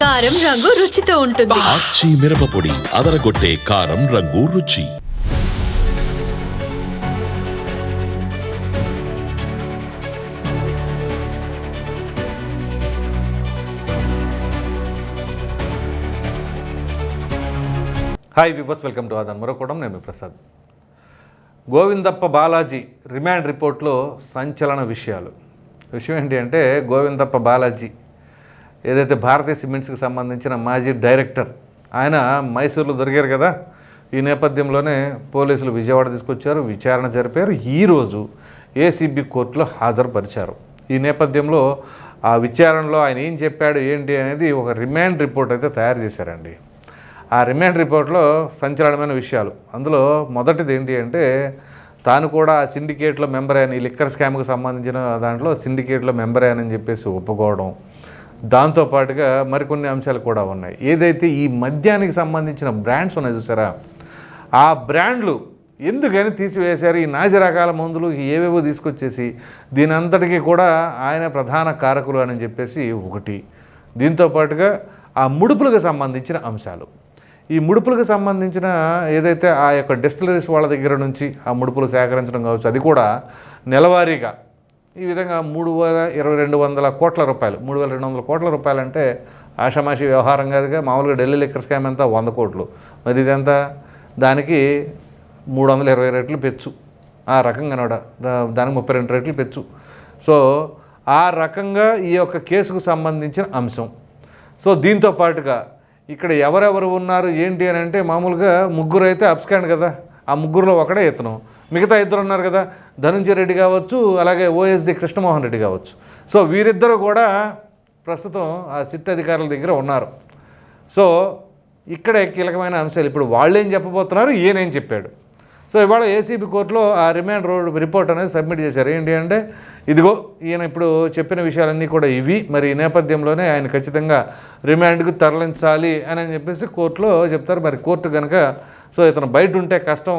కారం రంగు రుచితో ఉంటుంది. ఆచి మిరపపొడి అదరగొట్టే కారం రంగు రుచి. Hi viewers welcome to Aadan మరొకడం నేను మీ ప్రసాద్. గోవిందప్ప బాలాజీ రిమాండ్ రిపోర్ట్లో సంచలన విషయాలు. విషయం ఏంటి అంటే గోవిందప్ప బాలాజీ ఏదైతే భారతీయ సిమెంట్స్కి సంబంధించిన మాజీ డైరెక్టర్ ఆయన మైసూర్లో దొరికారు కదా. ఈ నేపథ్యంలోనే పోలీసులు విజయవాడ తీసుకొచ్చారు విచారణ జరిపారు. ఈరోజు ఏసీబీ కోర్టులో హాజరుపరిచారు. ఈ నేపథ్యంలో ఆ విచారణలో ఆయన ఏం చెప్పాడు ఏంటి అనేది ఒక రిమాండ్ రిపోర్ట్ అయితే తయారు చేశారండి. ఆ రిమాండ్ రిపోర్ట్లో సంచలనమైన విషయాలు. అందులో మొదటిది ఏంటి అంటే తాను కూడా ఆ సిండికేట్లో మెంబర్ అయిన ఈ లిక్కర్ స్కామ్కి సంబంధించిన దాంట్లో సిండికేట్లో మెంబర్ అయ్యానని చెప్పేసి ఒప్పుకోవడం. దాంతోపాటుగా మరికొన్ని అంశాలు కూడా ఉన్నాయి. ఏదైతే ఈ మద్యానికి సంబంధించిన బ్రాండ్స్ ఉన్నాయి చూసారా ఆ బ్రాండ్లు ఎందుకని తీసివేశారు? ఈ నాసి రకాల మందులు ఏవేవో తీసుకొచ్చేసి దీని అంతటికీ కూడా ఆయన ప్రధాన కారకులు అని చెప్పేసి ఒకటి. దీంతో పాటుగా ఆ ముడుపులకు సంబంధించిన అంశాలు. ఈ ముడుపులకు సంబంధించిన ఏదైతే ఆ యొక్క డిస్టిలరీస్ వాళ్ళ దగ్గర నుంచి ఆ ముడుపులు సేకరించడం కావచ్చు అది కూడా నెలవారీగా ఈ విధంగా మూడు వేల ఇరవై రెండు వందల కోట్ల రూపాయలు మూడు వేల రెండు వందల కోట్ల రూపాయలు అంటే ఆషామాషి వ్యవహారం కాదుగా మామూలుగా ఢిల్లీ లిక్కర్ స్కామ్ ఎంత వంద కోట్లు. మరి ఇదంతా దానికి మూడు వందల ఇరవై రెట్లు పెచ్చు. ఆ రకంగా నోడ దానికి ముప్పై రెండు రెట్లు పెచ్చు. సో ఆ రకంగా ఈ యొక్క కేసుకు సంబంధించిన అంశం. సో దీంతో పాటుగా ఇక్కడ ఎవరెవరు ఉన్నారు ఏంటి అని అంటే మామూలుగా ముగ్గురు అయితే అప్స్కాండ్ కదా ఆ ముగ్గురులో ఒకడే ఇతను. మిగతా ఇద్దరు ఉన్నారు కదా ధనుంజయ రెడ్డి కావచ్చు అలాగే ఓఎస్డి కృష్ణమోహన్ రెడ్డి కావచ్చు. సో వీరిద్దరూ కూడా ప్రస్తుతం ఆ సిట్ అధికారుల దగ్గర ఉన్నారు. సో ఇక్కడే కీలకమైన అంశాలు ఇప్పుడు వాళ్ళేం చెప్పబోతున్నారు ఈయనేం చెప్పాడు. సో ఇవాళ ఏసీబీ కోర్టులో ఆ రిమాండ్ రోడ్ రిపోర్ట్ అనేది సబ్మిట్ చేశారు. ఏంటి అంటే ఇదిగో ఈయన ఇప్పుడు చెప్పిన విషయాలన్నీ కూడా ఇవి మరి ఈ నేపథ్యంలోనే ఆయన ఖచ్చితంగా రిమాండ్కు తరలించాలి అని చెప్పేసి కోర్టులో చెప్తారు. మరి కోర్టు కనుక సో ఇతను బయట ఉంటే కష్టం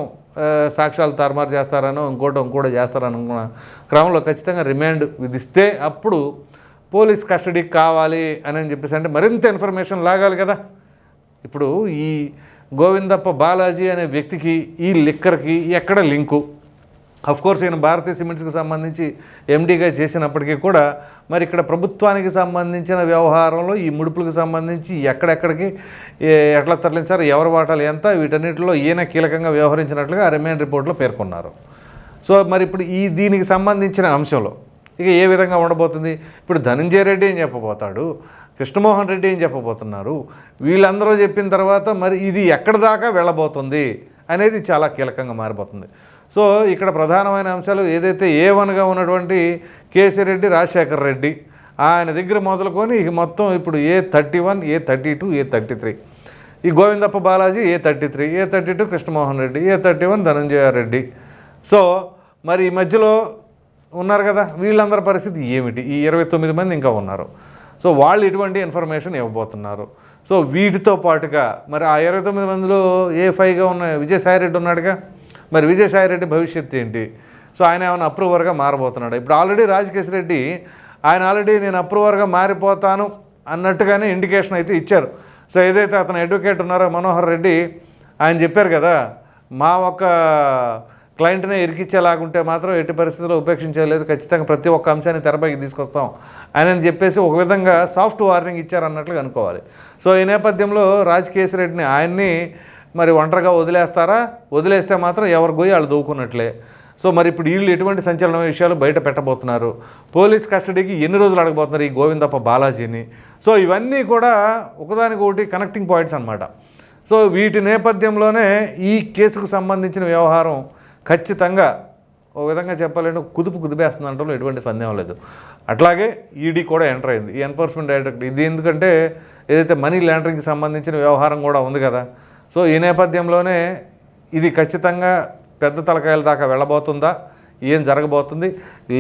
సాక్ష్యాలు తారుమారు చేస్తారనో ఇంకోటి ఇంకోటి చేస్తారనుకున్న క్రమంలో ఖచ్చితంగా రిమాండ్ విధిస్తే అప్పుడు పోలీస్ కస్టడీకి కావాలి అని చెప్పేసి అంటే మరింత ఇన్ఫర్మేషన్ లాగాలి కదా. ఇప్పుడు ఈ గోవిందప్ప బాలాజీ అనే వ్యక్తికి ఈ లిక్కర్కి ఎక్కడ లింకు? కోర్స్ ఈయన భారతీయ సిమెంట్స్కి సంబంధించి ఎండీగా చేసినప్పటికీ కూడా మరి ఇక్కడ ప్రభుత్వానికి సంబంధించిన వ్యవహారంలో ఈ ముడుపులకు సంబంధించి ఎక్కడెక్కడికి ఎట్లా తరలించారు ఎవరి వాటాలు ఎంత వీటన్నిటిలో ఈయన కీలకంగా వ్యవహరించినట్లుగా ఆ రిపోర్ట్లో పేర్కొన్నారు. సో మరి ఇప్పుడు ఈ దీనికి సంబంధించిన అంశంలో ఇక ఏ విధంగా ఉండబోతుంది? ఇప్పుడు ధనంజయ రెడ్డి ఏం చెప్పబోతాడు? కృష్ణమోహన్ రెడ్డి ఏం చెప్పబోతున్నారు? వీళ్ళందరూ చెప్పిన తర్వాత మరి ఇది ఎక్కడి దాకా వెళ్ళబోతుంది అనేది చాలా కీలకంగా మారిపోతుంది. సో ఇక్కడ ప్రధానమైన అంశాలు ఏదైతే ఏ వన్గా ఉన్నటువంటి కేసీరెడ్డి రాజశేఖర్ రెడ్డి ఆయన దగ్గర మొదలుకొని ఇక మొత్తం ఇప్పుడు A thirty one A thirty two A thirty three ఈ Govindappa Balaji A thirty three A thirty two Krishnamohan Reddy A thirty one Dhananjaya Reddy. So మరి ఈ మధ్యలో ఉన్నారు కదా వీళ్ళందరి పరిస్థితి ఏమిటి? ఈ ఇరవై తొమ్మిది మంది ఇంకా ఉన్నారు. సో వాళ్ళు ఇటువంటి ఇన్ఫర్మేషన్ ఇవ్వబోతున్నారు. సో వీటితో పాటుగా మరి ఆ ఇరవై తొమ్మిది మందిలో ఏ ఫైవ్గా ఉన్న విజయసాయి రెడ్డి ఉన్నాడుగా? మరి విజయసాయి రెడ్డి భవిష్యత్తు ఏంటి? సో ఆయన ఏమైనా అప్రూవర్గా మారబోతున్నాడు? ఇప్పుడు ఆల్రెడీ రాజకేశ్ రెడ్డి ఆయన ఆల్రెడీ నేను అప్రూవర్గా మారిపోతాను అన్నట్టుగానే ఇండికేషన్ అయితే ఇచ్చారు. సో ఏదైతే అతను అడ్వకేట్ ఉన్నారో మనోహర్ రెడ్డి ఆయన చెప్పారు కదా మా ఒక క్లయింట్నే ఇరికిచ్చేలాగుంటే మాత్రం ఎట్టి పరిస్థితుల్లో ఉపేక్షించలేదు. ఖచ్చితంగా ప్రతి ఒక్క అంశాన్ని తెరపైకి తీసుకొస్తాం అని చెప్పేసి ఒక విధంగా సాఫ్ట్ వార్నింగ్ ఇచ్చారన్నట్లుగా అనుకోవాలి. సో ఈ నేపథ్యంలో రాజ్ రెడ్డిని ఆయన్ని మరి ఒంటరిగా వదిలేస్తారా? వదిలేస్తే మాత్రం ఎవరు గోయి వాళ్ళు దూకున్నట్లే. సో మరి ఇప్పుడు వీళ్ళు ఎటువంటి సంచలన విషయాలు బయట పెట్టబోతున్నారు? పోలీస్ కస్టడీకి ఎన్ని రోజులు అడగబోతున్నారు ఈ గోవిందప్ప బాలాజీని? సో ఇవన్నీ కూడా ఒకదానికొకటి కనెక్టింగ్ పాయింట్స్ అన్నమాట. సో వీటి నేపథ్యంలోనే ఈ కేసుకు సంబంధించిన వ్యవహారం ఖచ్చితంగా ఓ విధంగా చెప్పాలంటే కుదుపు కుదిపేస్తుంది అనడంలో ఎటువంటి సందేహం లేదు. అట్లాగే ఈడీ కూడా ఎంటర్ అయింది. ఈ ఎన్ఫోర్స్మెంట్ డైరెక్టర్ ఇది ఎందుకంటే ఏదైతే మనీ లాండరింగ్కి సంబంధించిన వ్యవహారం కూడా ఉంది కదా సో ఈ నేపథ్యంలోనే ఇది ఖచ్చితంగా పెద్ద తలకాయల దాకా వెళ్ళబోతుందా? ఏం జరగబోతుంది?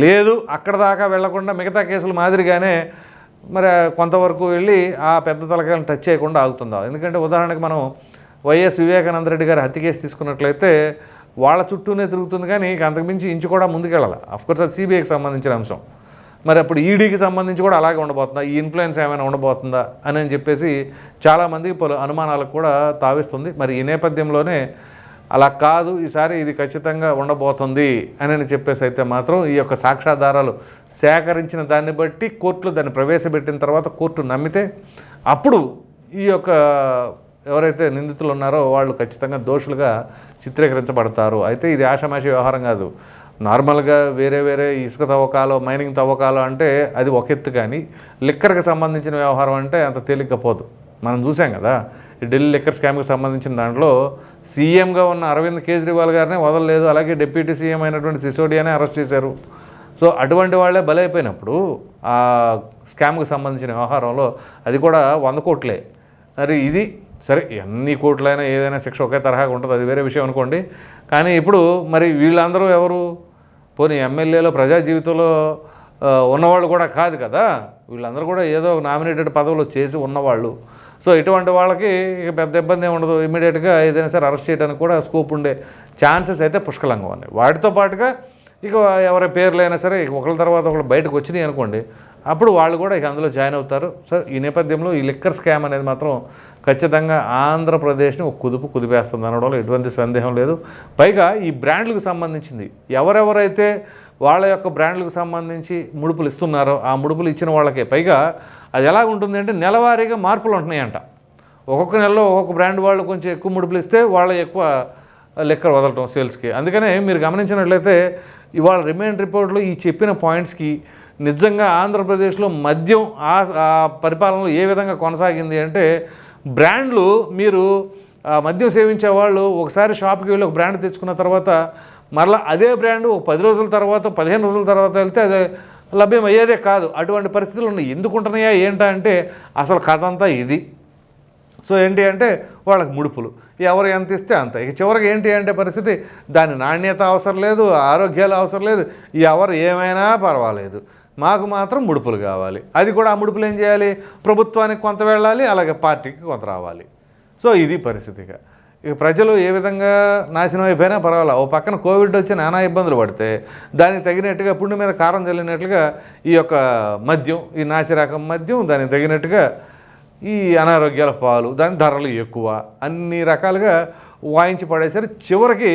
లేదు అక్కడ దాకా వెళ్ళకుండా మిగతా కేసుల మాదిరిగానే మరి కొంతవరకు వెళ్ళి ఆ పెద్ద తలకాయలను టచ్ చేయకుండా ఆగుతుందా? ఎందుకంటే ఉదాహరణకు మనం వైఎస్ వివేకానంద రెడ్డి గారి హత్య కేసు తీసుకున్నట్లయితే వాళ్ళ చుట్టూనే తిరుగుతుంది కానీ ఇక అంతకుమించి ఇంచు కూడా ముందుకెళ్ళాలి. అఫ్కోర్స్ అది సిబిఐకి సంబంధించిన అంశం. మరి అప్పుడు ఈడీకి సంబంధించి కూడా అలాగే ఉండబోతుందా? ఈ ఇన్ఫ్లుయెన్స్ ఏమైనా ఉండబోతుందా? అని అని చెప్పేసి చాలామందికి పలు అనుమానాలకు కూడా తావిస్తుంది. మరి ఈ నేపథ్యంలోనే అలా కాదు ఈసారి ఇది ఖచ్చితంగా ఉండబోతుంది అని చెప్పేసి అయితే మాత్రం ఈ యొక్క సాక్ష్యాధారాలు సేకరించిన దాన్ని బట్టి కోర్టులో దాన్ని ప్రవేశపెట్టిన తర్వాత కోర్టు నమ్మితే అప్పుడు ఈ యొక్క ఎవరైతే నిందితులు ఉన్నారో వాళ్ళు ఖచ్చితంగా దోషులుగా చిత్రీకరించబడతారు. అయితే ఇది ఆషామాషి వ్యవహారం కాదు. నార్మల్గా వేరే వేరే ఇసుక తవ్వకాలు మైనింగ్ తవ్వకాలు అంటే అది ఒక ఎత్తు కానీ లిక్కర్కి సంబంధించిన వ్యవహారం అంటే అంత తేలిగ్గా పోదు. మనం చూసాం కదా ఢిల్లీ లిక్కర్ స్కామ్కి సంబంధించిన దాంట్లో సీఎంగా ఉన్న అరవింద్ కేజ్రీవాల్ గారినే వదలలేదు అలాగే డిప్యూటీ సీఎం అయినటువంటి సిసోడియానే అరెస్ట్ చేశారు. సో అటువంటి వాళ్ళే బలైపోయినప్పుడు ఆ స్కామ్కి సంబంధించిన వ్యవహారంలో అది కూడా వంద కోట్లే. మరి ఇది సరే ఎన్ని కోట్లైనా ఏదైనా శిక్ష ఒకే తరహాగా ఉంటుంది అది వేరే విషయం అనుకోండి. కానీ ఇప్పుడు మరి వీళ్ళందరూ ఎవరు? పోనీ ఎమ్మెల్యేలో ప్రజా జీవితంలో ఉన్నవాళ్ళు కూడా కాదు కదా? వీళ్ళందరూ కూడా ఏదో నామినేటెడ్ పదవులు చేసి ఉన్నవాళ్ళు. సో ఇటువంటి వాళ్ళకి ఇక పెద్ద ఇబ్బంది ఏమి ఉండదు. ఇమీడియట్గా ఏదైనా సరే అరెస్ట్ చేయడానికి కూడా స్కోప్ ఉండే ఛాన్సెస్ అయితే పుష్కలంగా ఉన్నాయి. వాటితో పాటుగా ఇక ఎవరి పేర్లైనా సరే ఒకళ్ళ తర్వాత ఒకళ్ళు బయటకు వచ్చినాయి అనుకోండి అప్పుడు వాళ్ళు కూడా ఇక అందులో జాయిన్ అవుతారు. సో ఈ నేపథ్యంలో ఈ లిక్కర్ స్కామ్ అనేది మాత్రం ఖచ్చితంగా ఆంధ్రప్రదేశ్ని ఒక కుదుపు కుదిపేస్తుంది అనడంలో ఎటువంటి సందేహం లేదు. పైగా ఈ బ్రాండ్లకు సంబంధించింది. ఎవరెవరైతే వాళ్ళ యొక్క బ్రాండ్లకు సంబంధించి ముడుపులు ఇస్తున్నారో ఆ ముడుపులు ఇచ్చిన వాళ్ళకే. పైగా అది ఎలా ఉంటుంది అంటే నెలవారీగా మార్పులు ఉంటున్నాయంట. ఒక్కొక్క నెలలో ఒక్కొక్క బ్రాండ్ వాళ్ళు కొంచెం ఎక్కువ ముడుపులు ఇస్తే వాళ్ళ ఎక్కువ లెక్కలు వదలటం సేల్స్కి. అందుకనే మీరు గమనించినట్లయితే ఇవాళ రిమైండ్ రిపోర్ట్లో ఈ చెప్పిన పాయింట్స్కి నిజంగా ఆంధ్రప్రదేశ్లో మద్యం ఆ పరిపాలనలో ఏ విధంగా కొనసాగింది అంటే బ్రాండ్లు మీరు మద్యం సేవించే వాళ్ళు ఒకసారి షాప్కి వెళ్ళి ఒక బ్రాండ్ తెచ్చుకున్న తర్వాత మరలా అదే బ్రాండ్ ఒక పది రోజుల తర్వాత పదిహేను రోజుల తర్వాత వెళ్తే అదే లభ్యం అయ్యేదే కాదు. అటువంటి పరిస్థితులు ఉన్నాయి. ఎందుకు ఉంటున్నాయా ఏంటా అంటే అసలు కథ అంతా ఇది. సో ఏంటి అంటే వాళ్ళకి ముడుపులు. ఎవరు ఎంత ఇస్తే అంత. ఇక చివరికి ఏంటి అంటే పరిస్థితి దాని నాణ్యత అవసరం లేదు ఆరోగ్యాలు అవసరం లేదు ఎవరు ఏమైనా పర్వాలేదు. మాకు మాత్రం ముడుపులు కావాలి. అది కూడా ఆ ముడుపులు ఏం చేయాలి? ప్రభుత్వానికి కొంత వెళ్ళాలి అలాగే పార్టీకి కొంత రావాలి. సో ఇది పరిస్థితిగా ఇక. ప్రజలు ఏ విధంగా నాశనం అయిపోయినా పర్వాలేదు ఓ పక్కన కోవిడ్ వచ్చి నానా ఇబ్బందులు పడితే దానికి తగినట్టుగా పుండు మీద కారం చల్లినట్లుగా ఈ యొక్క మద్యం ఈ నాసిరకం మద్యం దానికి తగినట్టుగా ఈ అనారోగ్యాల పాలు దాని ధరలు ఎక్కువ. అన్ని రకాలుగా వాయించి పడేసరి చివరికి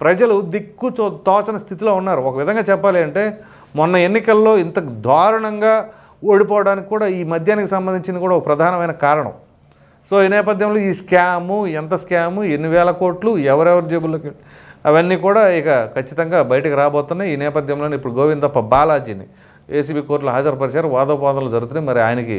ప్రజలు దిక్కు తోచని స్థితిలో ఉన్నారు. ఒక విధంగా చెప్పాలి అంటే మొన్న ఎన్నికల్లో ఇంత దారుణంగా ఓడిపోవడానికి కూడా ఈ మద్యానికి సంబంధించిన కూడా ఒక ప్రధానమైన కారణం. సో ఈ నేపథ్యంలో ఈ స్కాము ఎంత స్కాము ఎన్ని వేల కోట్లు ఎవరెవరి జేబుల్లోకి అవన్నీ కూడా ఇక ఖచ్చితంగా బయటకు రాబోతున్నాయి. ఈ నేపథ్యంలో ఇప్పుడు గోవిందప్ప బాలాజీని ఏసీబీ కోర్టులో హాజరుపరిచారు. వాదోపాదాలు జరుగుతున్నాయి. మరి ఆయనకి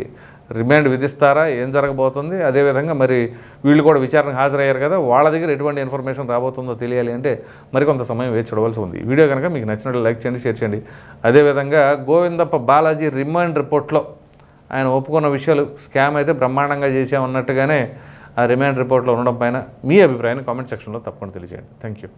రిమాండ్ విధిస్తారా? ఏం జరగబోతుంది? అదేవిధంగా మరి వీళ్ళు కూడా విచారణకు హాజరయ్యారు కదా వాళ్ళ దగ్గర ఎటువంటి ఇన్ఫర్మేషన్ రాబోతుందో తెలియాలి అంటే మరికొంత సమయం వేచి చూడవలసి ఉంది. వీడియో కనుక మీకు నచ్చినట్లు లైక్ చేయండి షేర్ చేయండి. అదేవిధంగా గోవిందప్ప బాలాజీ రిమాండ్ రిపోర్ట్లో ఆయన ఒప్పుకున్న విషయాలు స్కామ్ అయితే బ్రహ్మాండంగా చేసామన్నట్టుగానే ఆ రిమాండ్ రిపోర్ట్లో ఉండడం పైన మీ అభిప్రాయాన్ని కామెంట్ సెక్షన్లో తప్పకుండా తెలియజేయండి. Thank you